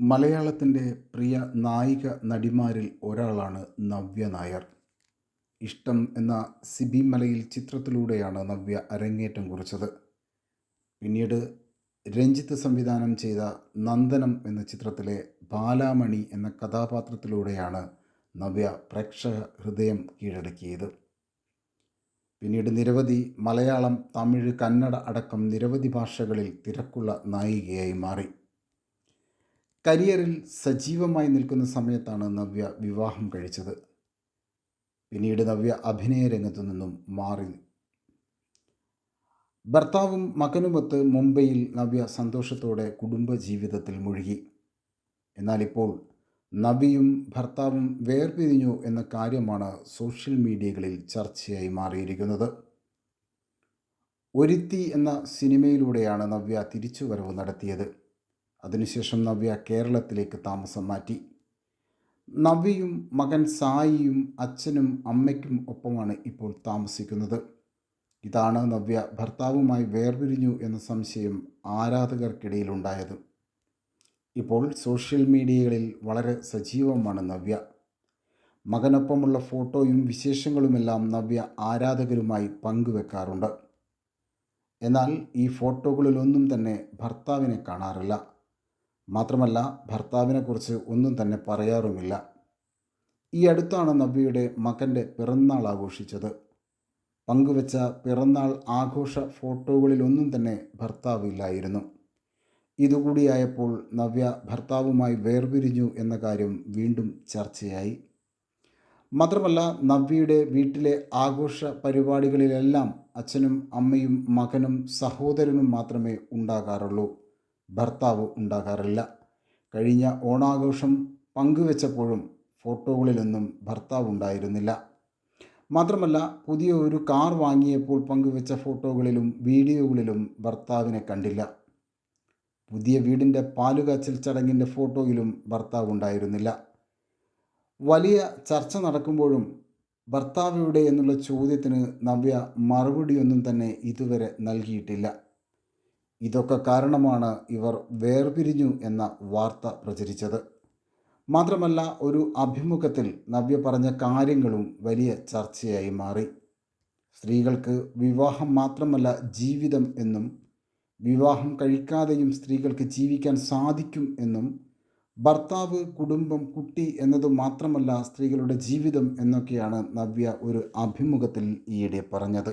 മലയാളത്തിന്റെ പ്രിയ നായിക നടിമാരിൽ ഒരാളാണ് നവ്യ നായർ. ഇഷ്ടം എന്ന സിബി മലയിൽ ചിത്രത്തിലൂടെയാണ് നവ്യ അരങ്ങേറ്റം കുറിച്ചത്. പിന്നീട് രഞ്ജിത്ത് സംവിധാനം ചെയ്ത നന്ദനം എന്ന ചിത്രത്തിലെ ബാലാമണി എന്ന കഥാപാത്രത്തിലൂടെയാണ് നവ്യ പ്രേക്ഷക ഹൃദയം കീഴടക്കിയത്. പിന്നീട് നിരവധി മലയാളം തമിഴ് കന്നഡ അടക്കം നിരവധി ഭാഷകളിൽ തിരക്കുള്ള നായികയായി മാറി. കരിയറിൽ സജീവമായി നിൽക്കുന്ന സമയത്താണ് നവ്യ വിവാഹം കഴിച്ചത്. പിന്നീട് നവ്യ അഭിനയ രംഗത്തു നിന്നും മാറി. ഭർത്താവും മകനുമൊത്ത് മുംബൈയിൽ നവ്യ സന്തോഷത്തോടെ കുടുംബജീവിതത്തിൽ മുഴുകി. എന്നാൽ ഇപ്പോൾ നവിയും ഭർത്താവും വേർപിരിഞ്ഞു എന്ന കാര്യമാണ് സോഷ്യൽ മീഡിയകളിൽ ചർച്ചയായി മാറിയിരിക്കുന്നത്. ഒരുത്തി എന്ന സിനിമയിലൂടെയാണ് നവ്യ തിരിച്ചുവരവ് നടത്തിയത്. അതിനുശേഷം നവ്യ കേരളത്തിലേക്ക് താമസം മാറ്റി. നവ്യയും മകൻ സായിയും അച്ഛനും അമ്മയ്ക്കും ഒപ്പമാണ് ഇപ്പോൾ താമസിക്കുന്നത്. ഇതാണ് നവ്യ ഭർത്താവുമായി വേർപിരിഞ്ഞു എന്ന സംശയം ആരാധകർക്കിടയിലുണ്ടായത്. ഇപ്പോൾ സോഷ്യൽ മീഡിയകളിൽ വളരെ സജീവമാണ് നവ്യ. മകനൊപ്പമുള്ള ഫോട്ടോയും വിശേഷങ്ങളുമെല്ലാം നവ്യ ആരാധകരുമായി പങ്കുവെക്കാറുണ്ട്. എന്നാൽ ഈ ഫോട്ടോകളിലൊന്നും തന്നെ ഭർത്താവിനെ കാണാറില്ല. മാത്രമല്ല ഭർത്താവിനെക്കുറിച്ച് ഒന്നും തന്നെ പറയാറുമില്ല. ഈ അടുത്താണ് നബിയുടെ മകന്റെ പിറന്നാൾ ആഘോഷിച്ചത്. പങ്കുവച്ച പിറന്നാൾ ആഘോഷ ഫോട്ടോകളിലൊന്നും തന്നെ ഭർത്താവില്ലായിരുന്നു. ഇതുകൂടിയായപ്പോൾ നവ്യ ഭർത്താവുമായി വേർപിരിഞ്ഞു എന്ന കാര്യം വീണ്ടും ചർച്ചയായി. മാത്രമല്ല നവ്യയുടെ വീട്ടിലെ ആഘോഷ പരിപാടികളിലെല്ലാം അച്ഛനും അമ്മയും മകനും സഹോദരനും മാത്രമേ ഉണ്ടാകാറുള്ളൂ. ഭർത്താവ് ഉണ്ടാകാറില്ല. കഴിഞ്ഞ ഓണാഘോഷം പങ്കുവെച്ചപ്പോഴും ഫോട്ടോകളിലൊന്നും ഭർത്താവ് ഉണ്ടായിരുന്നില്ല. മാത്രമല്ല പുതിയ ഒരു കാർ വാങ്ങിയപ്പോൾ പങ്കുവെച്ച ഫോട്ടോകളിലും വീഡിയോകളിലും ഭർത്താവിനെ കണ്ടില്ല. പുതിയ വീടിന്റെ പാലുകാച്ചൽ ചടങ്ങിന്റെ ഫോട്ടോയിലും ഭർത്താവ് ഉണ്ടായിരുന്നില്ല. വലിയ ചർച്ച നടക്കുമ്പോഴും ഭർത്താവ് എവിടെ എന്നുള്ള ചോദ്യത്തിന് നവ്യ മറുപടിയൊന്നും തന്നെ ഇതുവരെ നൽകിയിട്ടില്ല. ഇതൊക്കെ കാരണമാണ് ഇവർ വേർപിരിഞ്ഞു എന്ന വാർത്ത പ്രചരിച്ചത്. മാത്രമല്ല ഒരു അഭിമുഖത്തിൽ നവ്യ പറഞ്ഞ കാര്യങ്ങളും വലിയ ചർച്ചയായി മാറി. സ്ത്രീകൾക്ക് വിവാഹം മാത്രമല്ല ജീവിതം എന്നും വിവാഹം കഴിക്കാതെയും സ്ത്രീകൾക്ക് ജീവിക്കാൻ സാധിക്കും എന്നും ഭർത്താവ് കുടുംബം കുട്ടി എന്നത് മാത്രമല്ല സ്ത്രീകളുടെ ജീവിതം എന്നൊക്കെയാണ് നവ്യ ഒരു അഭിമുഖത്തിൽ ഈയിടെ പറഞ്ഞത്.